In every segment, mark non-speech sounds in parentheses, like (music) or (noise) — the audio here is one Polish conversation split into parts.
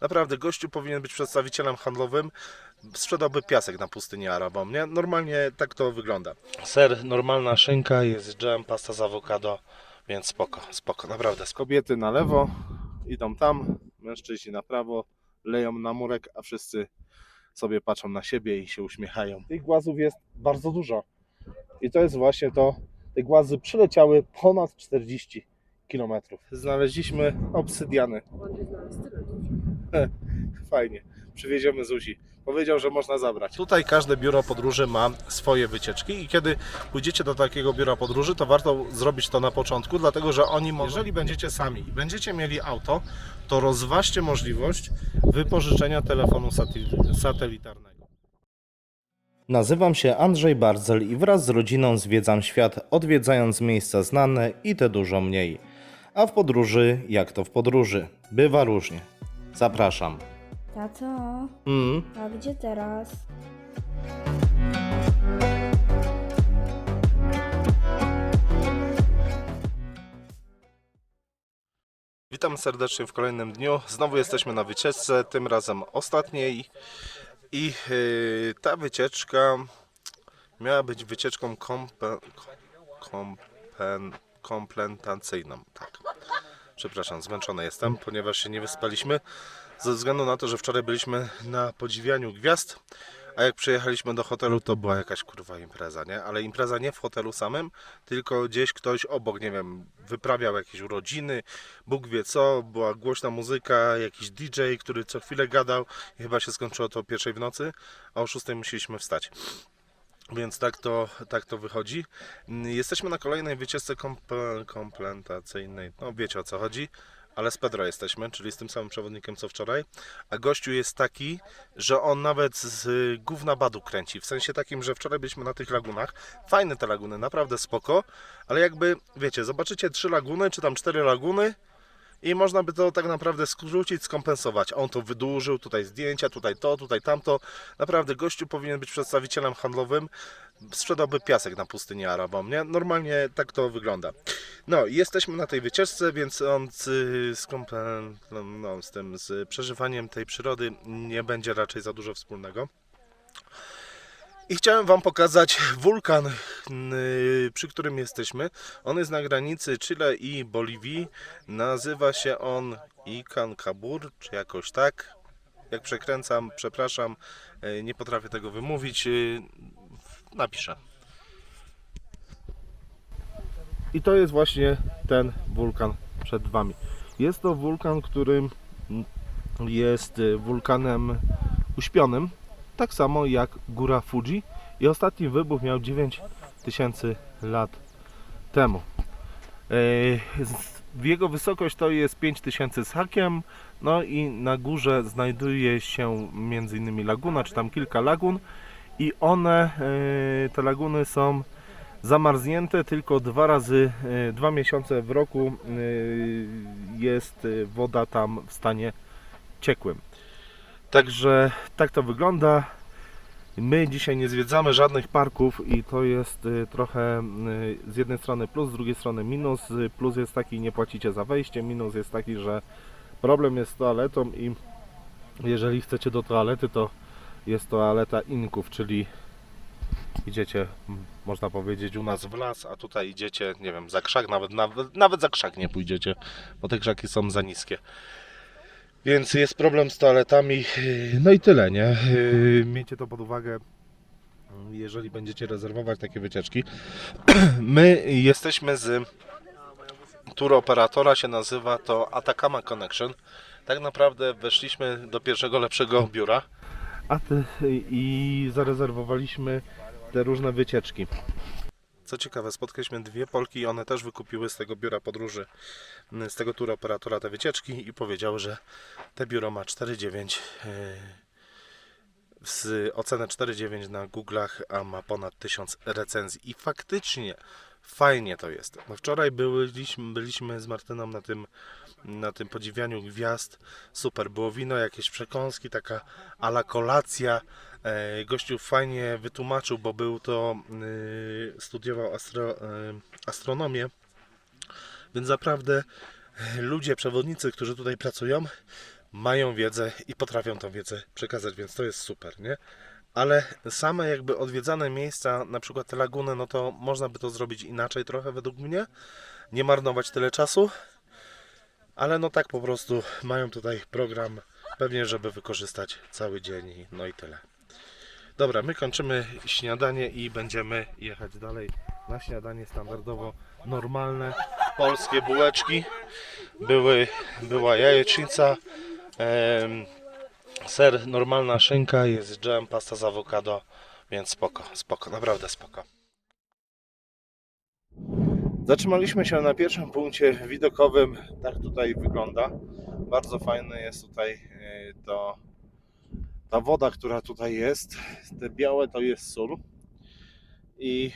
Naprawdę, gościu powinien być przedstawicielem handlowym. Sprzedałby piasek na pustyni Arabom, nie? Normalnie tak to wygląda. Ser, normalna szynka, jest dżem, pasta z awokado, więc spoko, spoko, naprawdę. Kobiety na lewo idą tam, mężczyźni na prawo, leją na murek, a wszyscy sobie patrzą na siebie i się uśmiechają. Tych głazów jest bardzo dużo. I to jest właśnie to, te głazy przyleciały ponad 40 km. Znaleźliśmy obsydiany. (laughs) Fajnie. Przywieziemy Zuzi. Powiedział, że można zabrać. Tutaj każde biuro podróży ma swoje wycieczki i kiedy pójdziecie do takiego biura podróży, to warto zrobić to na początku, dlatego że oni mogą... Jeżeli będziecie sami i będziecie mieli auto, to rozważcie możliwość wypożyczenia telefonu satel- satelitarnego. Nazywam się Andrzej Barzel i wraz z rodziną zwiedzam świat, odwiedzając miejsca znane i te dużo mniej. A w podróży, jak to w podróży, bywa różnie. Zapraszam. Tato, Mm. a gdzie teraz? Witam serdecznie w kolejnym dniu. Znowu jesteśmy na wycieczce, tym razem ostatniej. I yy, ta wycieczka miała być wycieczką kompe, kompen, kompletacyjną. Tak. Przepraszam, zmęczony jestem, ponieważ się nie wyspaliśmy. Ze względu na to, że wczoraj byliśmy na podziwianiu gwiazd, a jak przyjechaliśmy do hotelu, to była jakaś kurwa impreza, nie? Ale impreza nie w hotelu samym, tylko gdzieś ktoś obok, nie wiem, wyprawiał jakieś urodziny, Bóg wie co, była głośna muzyka, jakiś DJ, który co chwilę gadał i chyba się skończyło to o pierwszej w nocy, a o szóstej musieliśmy wstać. Więc tak to, tak to wychodzi. Jesteśmy na kolejnej wycieczce komple-. No wiecie o co chodzi. Ale z Pedro jesteśmy, czyli z tym samym przewodnikiem co wczoraj. A gościu jest taki, że on nawet z gówna badu kręci. W sensie takim, że wczoraj byliśmy na tych lagunach. Fajne te laguny, naprawdę spoko. Ale jakby, wiecie, zobaczycie trzy laguny, czy tam cztery laguny i można by to tak naprawdę skrócić, skompensować. On to wydłużył, tutaj zdjęcia, tutaj to, tutaj tamto. Naprawdę gościu powinien być przedstawicielem handlowym. Sprzedałby piasek na pustyni Arabom, nie? Normalnie tak to wygląda. No, jesteśmy na tej wycieczce, więc on z, z, no, z tym, z przeżywaniem tej przyrody nie będzie raczej za dużo wspólnego. I chciałem Wam pokazać wulkan, yy, przy którym jesteśmy. On jest na granicy Chile i Boliwii. Nazywa się on Icancabur, czy jakoś tak. Jak przekręcam, przepraszam, yy, nie potrafię tego wymówić. yy, Napiszę. I to jest właśnie ten wulkan przed Wami. Jest to wulkan, który jest y, wulkanem uśpionym, tak samo jak góra Fuji. I ostatni wybuch miał 9000 lat temu. W jego wysokość to jest 5000 z hakiem. No i na górze znajduje się między innymi laguna, czy tam kilka lagun. I one, yy, te laguny są zamarznięte tylko dwa razy, yy, dwa miesiące w roku jest woda tam w stanie ciekłym. Także tak to wygląda. My dzisiaj nie zwiedzamy żadnych parków i to jest y, trochę y, z jednej strony plus, z drugiej strony minus. Plus jest taki, nie płacicie za wejście, minus jest taki, że problem jest z toaletą i jeżeli chcecie do toalety, to jest toaleta inków, czyli idziecie, można powiedzieć, u nas w las, a tutaj idziecie, nie wiem, za krzak, nawet, nawet, nawet za krzak nie pójdziecie, bo te krzaki są za niskie. Więc jest problem z toaletami. No i tyle, nie? Yy, Miejcie to pod uwagę, jeżeli będziecie rezerwować takie wycieczki. (clears throat) My jesteśmy z tour operatora, się nazywa to Atacama Connection. Tak naprawdę weszliśmy do pierwszego lepszego biura. A i zarezerwowaliśmy te różne wycieczki. Co ciekawe, spotkaliśmy dwie Polki i one też wykupiły z tego biura podróży, z tego tour operatora te wycieczki i powiedziały, że te biuro ma 4,9 yy, z ocenę 4,9 na Google'ach, a ma ponad 1000 recenzji. I faktycznie fajnie to jest. No wczoraj byliśmy, byliśmy z Martyną na tym, na tym podziwianiu gwiazd. Super, było wino, jakieś przekąski, taka ala kolacja. E, Gościu fajnie wytłumaczył, bo był to, y, studiował astro, y, astronomię, więc naprawdę e, ludzie, przewodnicy, którzy tutaj pracują, mają wiedzę i potrafią tą wiedzę przekazać, więc to jest super, nie? Ale same jakby odwiedzane miejsca, na przykład te laguny, no to można by to zrobić inaczej trochę według mnie. Nie marnować tyle czasu. Ale no tak po prostu mają tutaj program pewnie, żeby wykorzystać cały dzień no i tyle. Dobra, my kończymy śniadanie i będziemy jechać dalej. Na śniadanie standardowo normalne polskie bułeczki. Były, była jajecznica, em, ser, normalna szynka, jest dżem, pasta z awokado, więc spoko, spoko, naprawdę spoko. Zatrzymaliśmy się na pierwszym punkcie widokowym. Tak tutaj wygląda. Bardzo fajne jest tutaj e, to, ta woda, która tutaj jest. Te białe to jest sól. I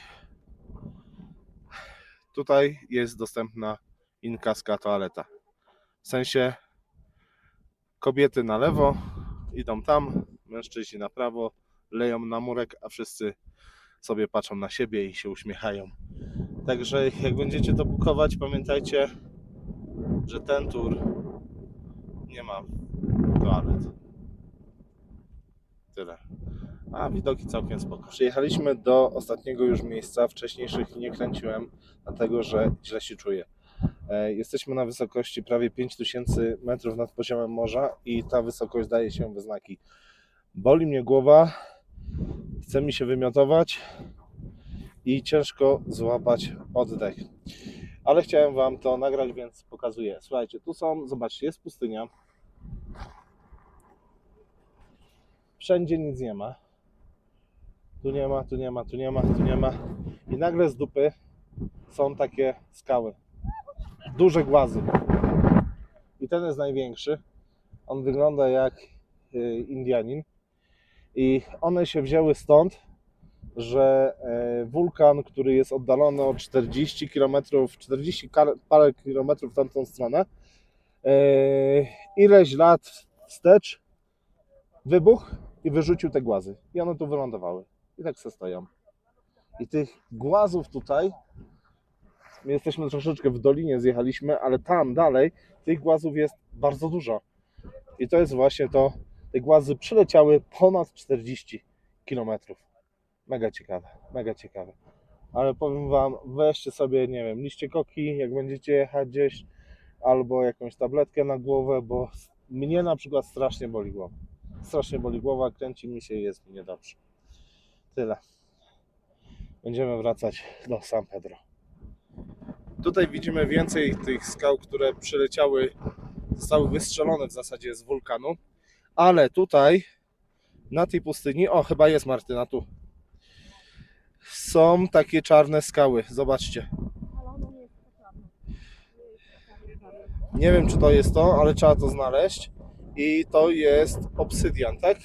tutaj jest dostępna inkaska toaleta. W sensie kobiety na lewo idą tam, mężczyźni na prawo, leją na murek, a wszyscy sobie patrzą na siebie i się uśmiechają. Także jak będziecie to bukować, pamiętajcie, że ten tour nie ma toalet. Tyle. A widoki całkiem spoko. Przyjechaliśmy do ostatniego już miejsca. Wcześniejszych nie kręciłem, dlatego że źle się czuję. E, Jesteśmy na wysokości prawie 5000 metrów nad poziomem morza i ta wysokość daje się we znaki. Boli mnie głowa, chce mi się wymiotować i ciężko złapać oddech. Ale chciałem Wam to nagrać, więc pokazuję. Słuchajcie, tu są, zobaczcie, jest pustynia. Wszędzie nic nie ma. Tu nie ma, tu nie ma, tu nie ma, tu nie ma. I nagle z dupy są takie skały. Duże głazy. I ten jest największy. On wygląda jak y, Indianin. I one się wzięły stąd, że e, wulkan, który jest oddalony o 40 km, 40 kar- parę kilometrów w tamtą stronę, e, ileś lat wstecz wybuchł i wyrzucił te głazy. I one tu wylądowały. I tak se stoją. I tych głazów tutaj, my jesteśmy troszeczkę w dolinie, zjechaliśmy, ale tam dalej tych głazów jest bardzo dużo. I to jest właśnie to, te głazy przyleciały ponad 40 kilometrów. Mega ciekawe, mega ciekawe. Ale powiem Wam, weźcie sobie, nie wiem, liście koki, jak będziecie jechać gdzieś, albo jakąś tabletkę na głowę, bo mnie na przykład strasznie boli głowa. Strasznie boli głowa, kręci mi się i jest mi niedobrze. Tyle. Będziemy wracać do San Pedro. Tutaj widzimy więcej tych skał, które przyleciały, zostały wystrzelone w zasadzie z wulkanu, ale tutaj na tej pustyni, o chyba jest Martyna tu, są takie czarne skały. Zobaczcie. Nie wiem, czy to jest to, ale trzeba to znaleźć. I to jest obsydian, tak?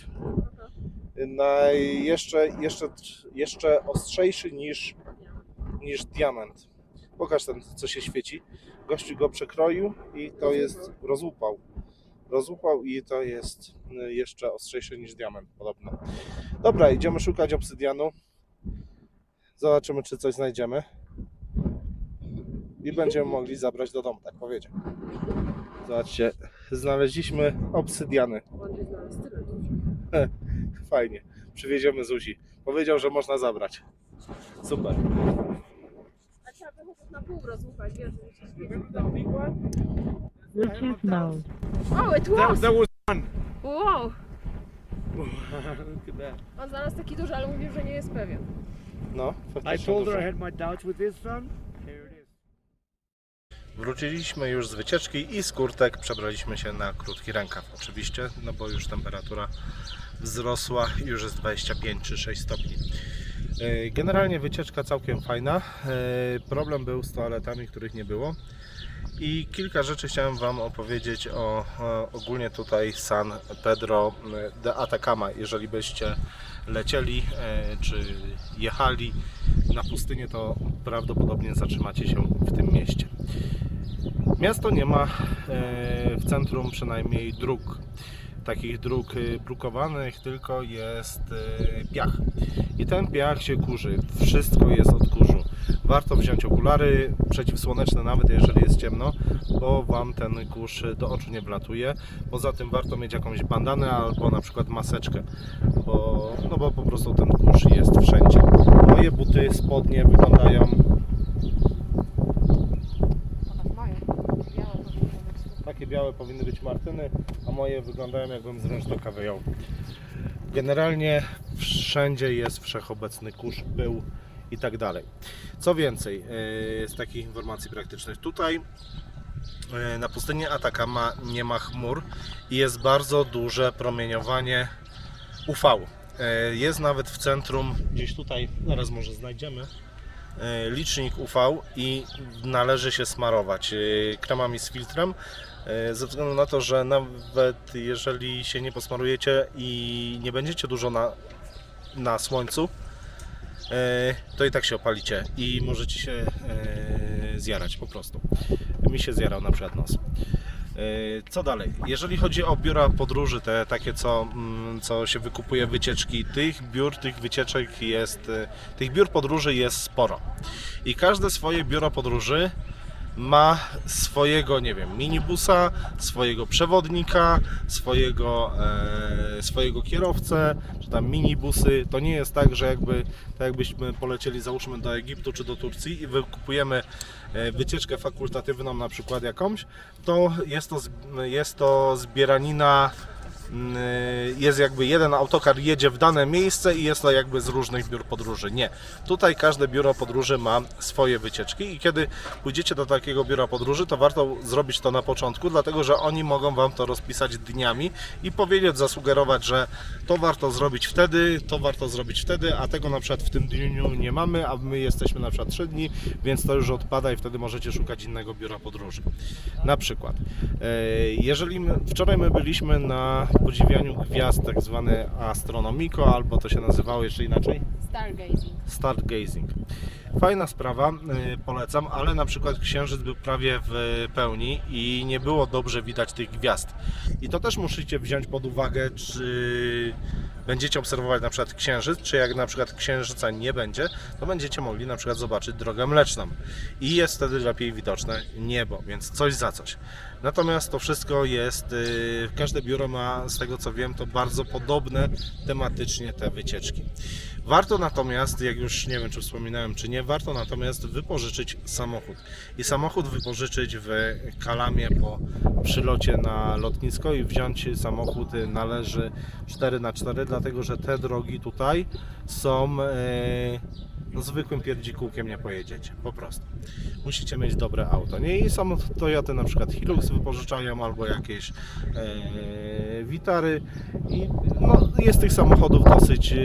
Naj, jeszcze, jeszcze, jeszcze ostrzejszy niż, niż diament. Pokaż ten, co się świeci. Gościu go przekroił i to jest rozłupał. Rozłupał i to jest y, jeszcze ostrzejszy niż diament, podobno. Dobra, idziemy szukać obsydianu. Zobaczymy, czy coś znajdziemy. I będziemy mogli zabrać do domu, tak powiedział. Zobaczcie, znaleźliśmy obsydiany. Dużo. Fajnie. Przywieziemy Zuzi. Powiedział, że można zabrać. Super. A trzeba by chociaż na pół rozłupać, wiesz, żeby się świecił. Bluetooth mode. O, it was! that was fun. Wow! Look at that. On znalazł taki duży, ale mówił, że nie jest pewien. No, I faktycznie told her dużo. I had my doubts with this son. Wróciliśmy już z wycieczki i z kurtek przebraliśmy się na krótki rękaw. Oczywiście, no bo już temperatura wzrosła już jest 25 czy 6 stopni. Yy, Generalnie wycieczka całkiem fajna. Yy, Problem był z toaletami, których nie było. I kilka rzeczy chciałem Wam opowiedzieć o, o ogólnie tutaj San Pedro de Atacama. Jeżeli byście lecieli e, czy jechali na pustynię, to prawdopodobnie zatrzymacie się w tym mieście. Miasto nie ma e, w centrum przynajmniej dróg, takich dróg e, brukowanych, tylko jest e, piach. I ten piach się kurzy. Wszystko jest od kurzu. Warto wziąć okulary przeciwsłoneczne, nawet jeżeli jest ciemno, bo Wam ten kurz do oczu nie wlatuje. Poza tym warto mieć jakąś bandanę albo na przykład maseczkę, bo, no bo po prostu ten kurz jest wszędzie. Moje buty, spodnie wyglądają. Takie białe powinny być martyny, a moje wyglądają jakbym z rynsztoka wyjął. Generalnie wszędzie jest wszechobecny kurz, pył i tak dalej. Co więcej, yy, z takich informacji praktycznych, tutaj yy, na pustyni Atakama nie ma chmur i jest bardzo duże promieniowanie UV. Yy, Jest nawet w centrum, gdzieś tutaj, zaraz może znajdziemy, licznik UV i należy się smarować kremami z filtrem, ze względu na to, że nawet jeżeli się nie posmarujecie i nie będziecie dużo na, na słońcu, to i tak się opalicie i możecie się yy, zjarać po prostu. Mi się zjarał na przykład nos. Yy, Co dalej? Jeżeli chodzi o biura podróży, te takie co, mm, co się wykupuje wycieczki, tych biur, tych wycieczek jest, tych biur podróży jest sporo. I każde swoje biuro podróży ma swojego, nie wiem, minibusa, swojego przewodnika, swojego, e, swojego kierowcę, czy tam minibusy. To nie jest tak, że jakby, tak jakbyśmy polecieli załóżmy do Egiptu czy do Turcji i wykupujemy e, wycieczkę fakultatywną na przykład jakąś, to jest to, jest to zbieranina jest jakby jeden autokar jedzie w dane miejsce i jest to jakby z różnych biur podróży. Nie. Tutaj każde biuro podróży ma swoje wycieczki i kiedy pójdziecie do takiego biura podróży, to warto zrobić to na początku, dlatego że oni mogą Wam to rozpisać dniami i powiedzieć, zasugerować, że to warto zrobić wtedy, to warto zrobić wtedy, a tego na przykład w tym dniu nie mamy, a my jesteśmy na przykład 3 dni, więc to już odpada i wtedy możecie szukać innego biura podróży. Na przykład, e, jeżeli my, wczoraj my byliśmy na podziwianiu gwiazd, tak zwane astronomiko, albo to się nazywało jeszcze inaczej, Stargazing. stargazing. Fajna sprawa, y, polecam, ale na przykład księżyc był prawie w pełni i nie było dobrze widać tych gwiazd. I to też musicie wziąć pod uwagę, czy będziecie obserwować na przykład księżyc, czy jak na przykład księżyca nie będzie, to będziecie mogli na przykład zobaczyć drogę mleczną. I jest wtedy lepiej widoczne niebo, więc coś za coś. Natomiast to wszystko jest, y, każde biuro ma, z tego co wiem, to bardzo podobne tematycznie te wycieczki. Warto natomiast, jak już nie wiem czy wspominałem czy nie, warto natomiast wypożyczyć samochód. I samochód wypożyczyć w Kalamie po przylocie na lotnisko i wziąć samochód należy 4 na 4 dlatego że te drogi tutaj są e, no, zwykłym pierdzikółkiem nie pojedziecie, po prostu. Musicie mieć dobre auto. Nie? I są Toyoty na przykład Hilux wypożyczają albo jakieś e, Witary i no, jest tych samochodów dosyć e,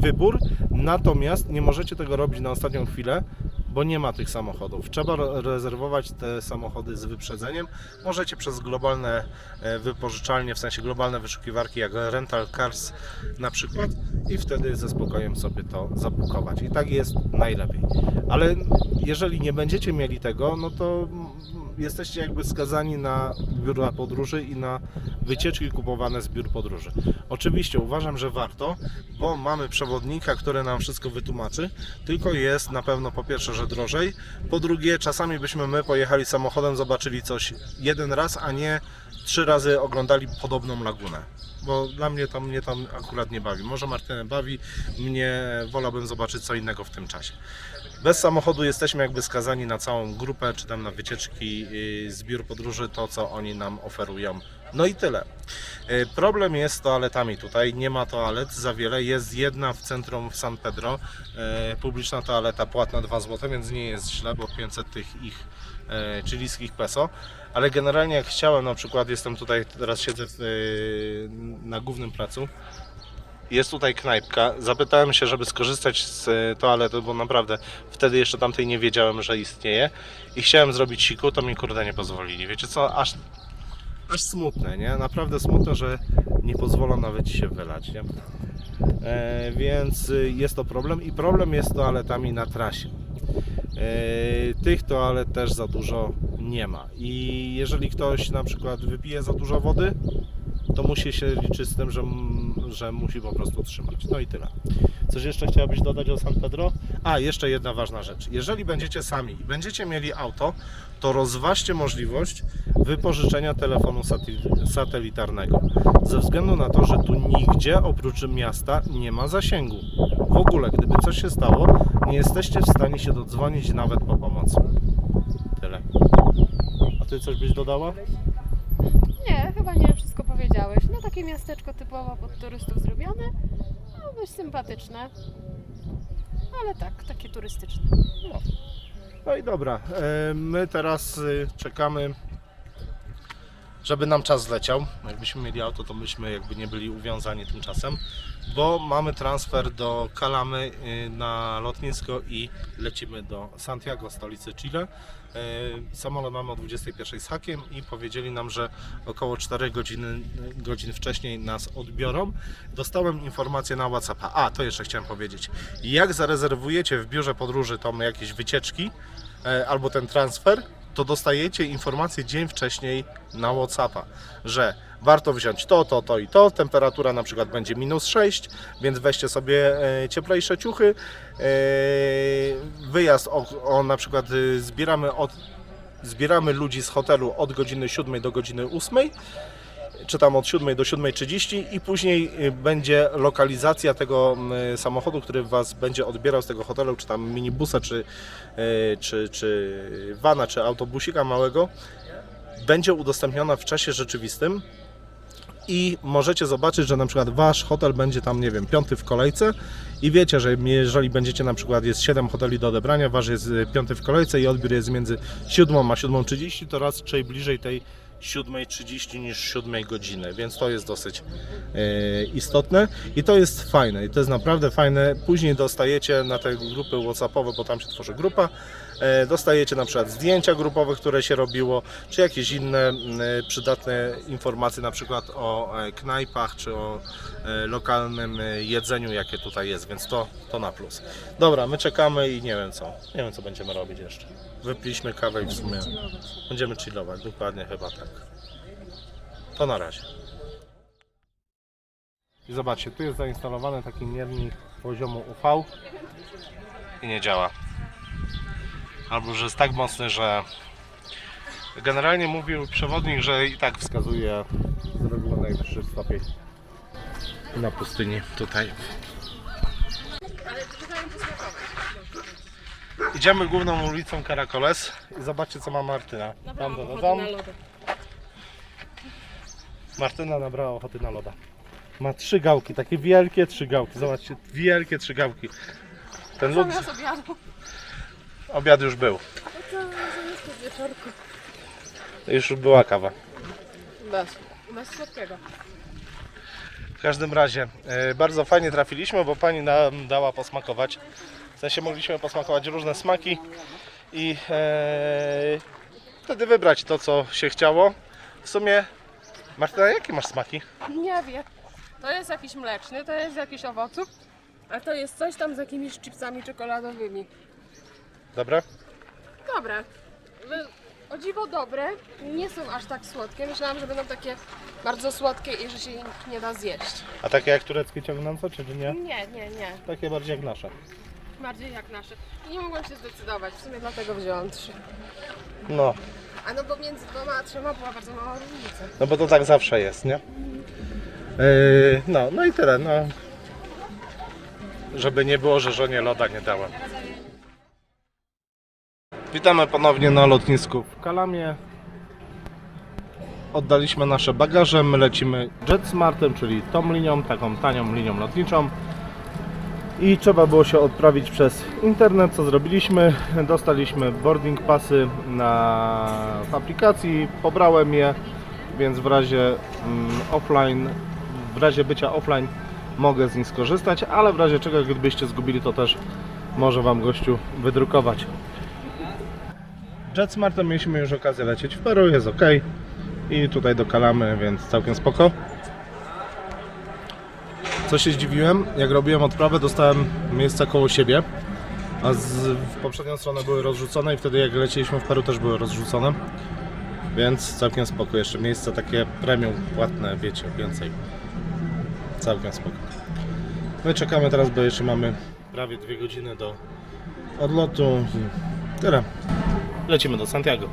wybór, natomiast nie możecie tego robić na ostatnią chwilę, bo nie ma tych samochodów. Trzeba re- rezerwować te samochody z wyprzedzeniem. Możecie przez globalne e, wypożyczalnie, w sensie globalne wyszukiwarki jak Rental Cars na przykład i wtedy ze spokojem sobie to zabukować. I tak jest najlepiej. Ale jeżeli nie będziecie mieli tego, no to jesteście jakby skazani na biura podróży i na wycieczki kupowane z biur podróży. Oczywiście uważam, że warto, bo mamy przewodnika, który nam wszystko wytłumaczy, tylko jest na pewno po pierwsze, że drożej, po drugie czasami byśmy my pojechali samochodem, zobaczyli coś jeden raz, a nie trzy razy oglądali podobną lagunę. Bo dla mnie to mnie tam akurat nie bawi. Może Martynę bawi, mnie wolałbym zobaczyć co innego w tym czasie. Bez samochodu jesteśmy jakby skazani na całą grupę, czy tam na wycieczki yy, z biur podróży, to co oni nam oferują. No i tyle. Yy, Problem jest z toaletami tutaj, nie ma toalet za wiele, jest jedna w centrum w San Pedro, yy, publiczna toaleta płatna 2 zł, więc nie jest źle, bo 500 tych ich chilijskich peso, ale generalnie jak chciałem, na przykład jestem tutaj, teraz siedzę na głównym placu, jest tutaj knajpka. Zapytałem się, żeby skorzystać z e, toalety, bo naprawdę wtedy jeszcze tamtej nie wiedziałem, że istnieje. I chciałem zrobić siku, to mi kurde nie pozwolili. Wiecie co, aż, aż smutne, nie? Naprawdę smutne, że nie pozwolą nawet się wylać, nie? E, więc y, jest to problem i problem jest z toaletami na trasie. E, tych toalet też za dużo nie ma. I jeżeli ktoś na przykład wypije za dużo wody, to musi się liczyć z tym, że, że musi po prostu trzymać. No i tyle. Coś jeszcze chciałabyś dodać o San Pedro? A, jeszcze jedna ważna rzecz. Jeżeli będziecie sami i będziecie mieli auto, to rozważcie możliwość wypożyczenia telefonu satel- satelitarnego. Ze względu na to, że tu nigdzie oprócz miasta nie ma zasięgu. W ogóle, gdyby coś się stało, nie jesteście w stanie się dodzwonić nawet po pomoc. Tyle. A ty coś byś dodała? Nie, chyba nie wszystko powiedziałeś. No takie miasteczko typowo pod turystów zrobione. No dość sympatyczne. Ale tak, takie turystyczne. No i dobra, e, my teraz y, czekamy, żeby nam czas zleciał. Jakbyśmy mieli auto, to byśmy jakby nie byli uwiązani tym czasem, bo mamy transfer do Kalamy y, na lotnisko i lecimy do Santiago, stolicy Chile. E, Samolot mamy o 21 z hakiem i powiedzieli nam, że około 4 godziny, godzin wcześniej nas odbiorą. Dostałem informację na WhatsAppa. A, to jeszcze chciałem powiedzieć. Jak zarezerwujecie w biurze podróży tam jakieś wycieczki e, albo ten transfer, to dostajecie informację dzień wcześniej na WhatsAppa, że warto wziąć to, to, to i to. Temperatura na przykład będzie minus 6, więc weźcie sobie e, cieplejsze ciuchy. E, Wyjazd o, o na przykład y, zbieramy od zbieramy ludzi z hotelu od godziny 7 do godziny 8 czy tam od 7 do 7.30 i później y, będzie lokalizacja tego mm, samochodu, który Was będzie odbierał z tego hotelu, czy tam minibusa, czy, y, czy, czy vana, czy autobusika małego. Będzie udostępniona w czasie rzeczywistym i możecie zobaczyć, że na przykład Wasz hotel będzie tam, nie wiem, piąty w kolejce i wiecie, że jeżeli będziecie na przykład, jest 7 hoteli do odebrania, Wasz jest y, piąty w kolejce i odbiór jest między 7 a 7.30, to raczej bliżej tej 7.30 niż 7 godziny, więc to jest dosyć e, istotne i to jest fajne i to jest naprawdę fajne. Później dostajecie na te grupy Whatsappowe, bo tam się tworzy grupa, e, dostajecie na przykład zdjęcia grupowe, które się robiło, czy jakieś inne m, przydatne informacje, na przykład o e, knajpach, czy o e, lokalnym e, jedzeniu, jakie tutaj jest, więc to, to na plus. Dobra, my czekamy i nie wiem co, nie wiem co będziemy robić jeszcze. Wypiliśmy kawę i w sumie będziemy chillować, dokładnie chyba tak. To na razie. I zobaczcie, tu jest zainstalowany taki miernik poziomu UV i nie działa. Albo że jest tak mocny, że generalnie mówił przewodnik, że i tak wskazuje z reguły najwyższy stopień na pustyni tutaj. Idziemy główną ulicą Caracoles i zobaczcie co ma Martyna. Tam, tam, tam, tam. Martyna nabrała ochoty na loda. Ma trzy gałki, takie wielkie trzy gałki. Zobaczcie, wielkie trzy gałki. Ten lód, Zamiast obiadu. obiad już był. Zamiast wieczorku. Już była kawa. Bez. Bez słodkiego. W każdym razie e, bardzo fajnie trafiliśmy, bo pani nam dała posmakować. W sensie mogliśmy posmakować różne smaki i e, wtedy wybrać to, co się chciało. W sumie, Martyna, jakie masz smaki? Nie wiem. To jest jakiś mleczny, to jest jakiś owoców, a to jest coś tam z jakimiś chipsami czekoladowymi. Dobre? Dobre. Wy- O dziwo dobre, nie są aż tak słodkie. Myślałam, że będą takie bardzo słodkie i że się ich nie da zjeść. A takie jak tureckie ciągnące, czy nie? Nie, nie, nie. Takie bardziej jak nasze. Bardziej jak nasze. I nie mogłam się zdecydować, w sumie dlatego wzięłam trzy. No, A no bo między dwoma a trzema była bardzo mała różnica. no bo to tak zawsze jest, nie? Yy, no, no i tyle, no. Żeby nie było, że żonie loda nie dałem. Witamy ponownie na lotnisku w Kalamie. Oddaliśmy nasze bagaże, my lecimy JetSmartem, czyli tą linią, taką tanią linią lotniczą. I trzeba było się odprawić przez internet, co zrobiliśmy. Dostaliśmy boarding passy na, w aplikacji, pobrałem je, więc w razie mm, offline, w razie bycia offline mogę z nich skorzystać, ale w razie czego gdybyście zgubili to też może Wam gościu wydrukować. JetSmartem mieliśmy już okazję lecieć w Peru, jest ok. I tutaj do Kalamy, więc całkiem spoko. Co się zdziwiłem, jak robiłem odprawę, dostałem miejsca koło siebie, a z, w poprzednią stronę były rozrzucone i wtedy jak lecieliśmy w Peru też były rozrzucone. Więc całkiem spoko. Jeszcze miejsce takie premium płatne, wiecie, więcej. Całkiem spoko. My czekamy teraz, bo jeszcze mamy prawie dwie godziny do odlotu. Tyle. Lecimy do Santiago.